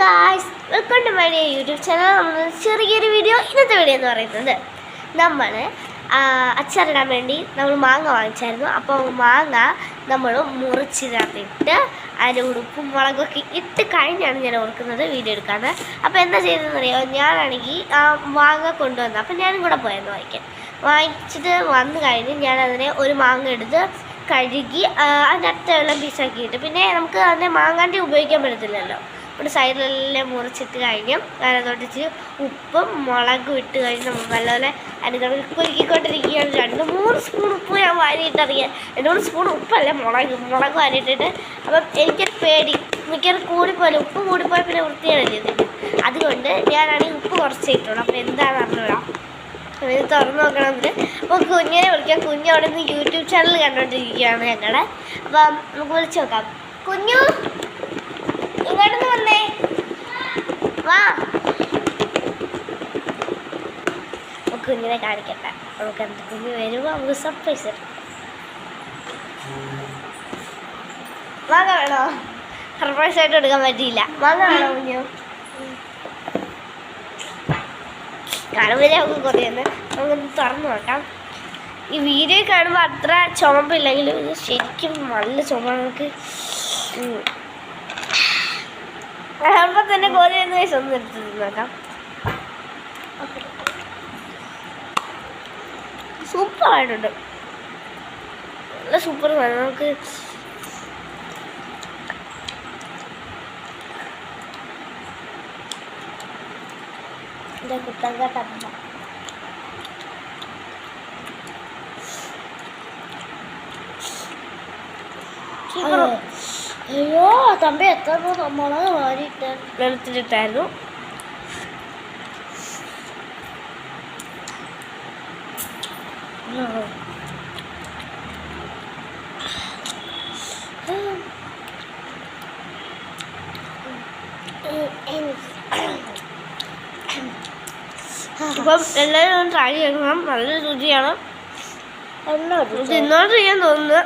Guys welcome to my YouTube channel നമ്മൾ ചെറിയൊരു video ഇന്നത്തെ വീഡിയോ എന്ന് പറയുന്നത് നമ്മൾ അച്ചാറിടാൻ വേണ്ടി നമ്മൾ മാങ്ങ വാങ്ങിച്ചായിരുന്നു. അപ്പോൾ മാങ്ങ നമ്മൾ മുറിച്ചിനകത്തിട്ട് അതിന്റെ ഉടുപ്പും മുളകൊക്കെ ഇട്ട് കഴിഞ്ഞാണ് ഞാൻ ഓർക്കുന്നത് വീഡിയോ എടുക്കാറ് അപ്പോൾ എന്താ ചെയ്തതെന്ന് അറിയാമോ ഞാനാണെങ്കിൽ ആ മാങ്ങ കൊണ്ടുവന്നു അപ്പോൾ ഞാനും കൂടെ പോയെന്ന് വാങ്ങിക്കാൻ. വാങ്ങിച്ചിട്ട് വന്നു കഴിഞ്ഞ് ഞാനതിനെ ഒരു മാങ്ങ എടുത്ത് കഴുകി അതിന്റെ അതിനകത്ത് വെള്ളം പീസാക്കിയിട്ട്. പിന്നെ നമുക്ക് അതിനെ മാങ്ങാണ്ടി ഉപയോഗിക്കാൻ പറ്റത്തില്ലല്ലോ. ഇവിടെ സൈഡിലെല്ലാം മുറിച്ചിട്ട് കഴിഞ്ഞ് അതിനകത്തോട്ട് ഇച്ചിരി ഉപ്പും മുളകും ഇട്ട് കഴിഞ്ഞ് നമ്മൾ നല്ലപോലെ അതിനകത്ത് കുലുക്കിക്കൊണ്ടിരിക്കുകയാണ് രണ്ട് മൂന്ന് സ്പൂൺ ഉപ്പ് ഞാൻ വാരിയിട്ടറിയാം. രണ്ട് മൂന്ന് സ്പൂൺ ഉപ്പല്ല മുളക് മുളക് വാരിയിട്ടിട്ട് അപ്പം എനിക്കൊരു പേടി. മിക്കവാറും കൂടിപ്പോലെ ഉപ്പ് കൂടിപ്പോയാൽ പിന്നെ വൃത്തിയാണ് ചെയ്തത് അതുകൊണ്ട് ഞാനാണെങ്കിൽ ഉപ്പ് കുറച്ചേ ഇട്ടുള്ളൂ അപ്പോൾ എന്താണ് അപ്പോൾ ഇത് തുറന്ന് നോക്കണമെങ്കിൽ അപ്പോൾ കുഞ്ഞിനെ വിളിക്കാം. കുഞ്ഞ് അവിടെ നിന്ന് യൂട്യൂബ് ചാനൽ കണ്ടുകൊണ്ടിരിക്കുകയാണ് ഞങ്ങളുടെ. അപ്പം നമുക്ക് വിളിച്ച് നോക്കാം. കുഞ്ഞു ഇങ്ങോട്ടൊന്ന് വന്നേ വാ അപ്പോൾ കുഞ്ഞിനെ കാണിക്കട്ടെ. നമുക്ക് എന്ത് കുഞ്ഞ് വരുമ്പോൾ നമുക്ക് സർപ്രൈസ് മാങ്ങ വേണോ? സർപ്രൈസ് ആയിട്ട് എടുക്കാൻ പറ്റിയില്ല. മാങ്ങ വേണോ കുഞ്ഞു? കാണുമ്പോൾ നമുക്ക് കുറയുന്നു. നമുക്കൊന്ന് തുറന്നു നോക്കാം. ഈ വീഡിയോ കാണുമ്പോൾ അത്ര ചുമപ്പില്ലെങ്കിലും ശരിക്കും നല്ല ചുമ നമുക്ക്. അപ്പം തന്നെ കോരി എന്ന് വയസ്സ് ഒന്ന് എടുത്ത് നോക്കാം. സൂപ്പർ ആയിട്ടുണ്ട് നല്ല സൂപ്പർ വേണം നമുക്ക് എന്റെ കുത്തങ്ക അയ്യോ തമ്പി എത്ര മുളക് വാരിയിട്ട് വെളുത്തിട്ടായിരുന്നു അപ്പം എല്ലാവരും ട്രൈ ചെയ്യണം. നല്ല രുചിയാണ്. ചെയ്യാൻ തോന്നുന്നു